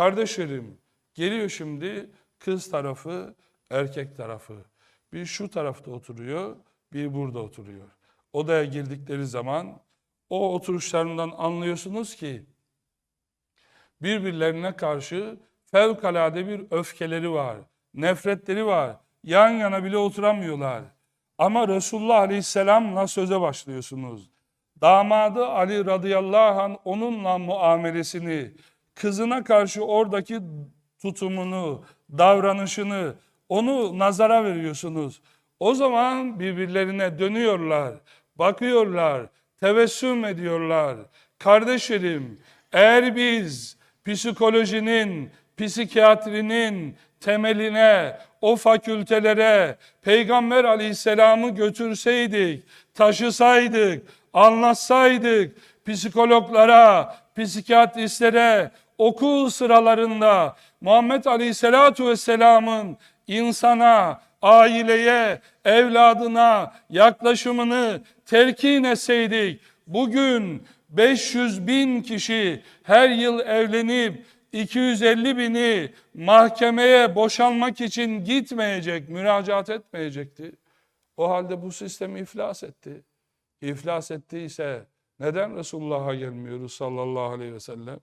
Kardeşlerim geliyor şimdi kız tarafı, erkek tarafı. Bir şu tarafta oturuyor, bir burada oturuyor. Odaya girdikleri zaman o oturuşlarından anlıyorsunuz ki birbirlerine karşı fevkalade bir öfkeleri var, nefretleri var. Yan yana bile oturamıyorlar. Ama Resulullah Aleyhisselam'la söze başlıyorsunuz. Damadı Ali radıyallahu anh onunla muamelesini, kızına karşı oradaki tutumunu, davranışını, onu nazara veriyorsunuz. O zaman birbirlerine dönüyorlar, bakıyorlar, tebessüm ediyorlar. Kardeşlerim, eğer biz psikolojinin, psikiyatrinin temeline, o fakültelere Peygamber aleyhisselamı götürseydik, taşısaydık, anlatsaydık, psikologlara, psikiyatristlere, okul sıralarında Muhammed Aleyhisselatu Vesselam'ın insana, aileye, evladına yaklaşımını telkin etseydik, bugün 500 bin kişi her yıl evlenip 250 bini mahkemeye boşanmak için gitmeyecek, müracaat etmeyecekti. O halde bu sistem iflas etti. İflas ettiyse neden Resulullah'a gelmiyoruz sallallahu aleyhi ve sellem?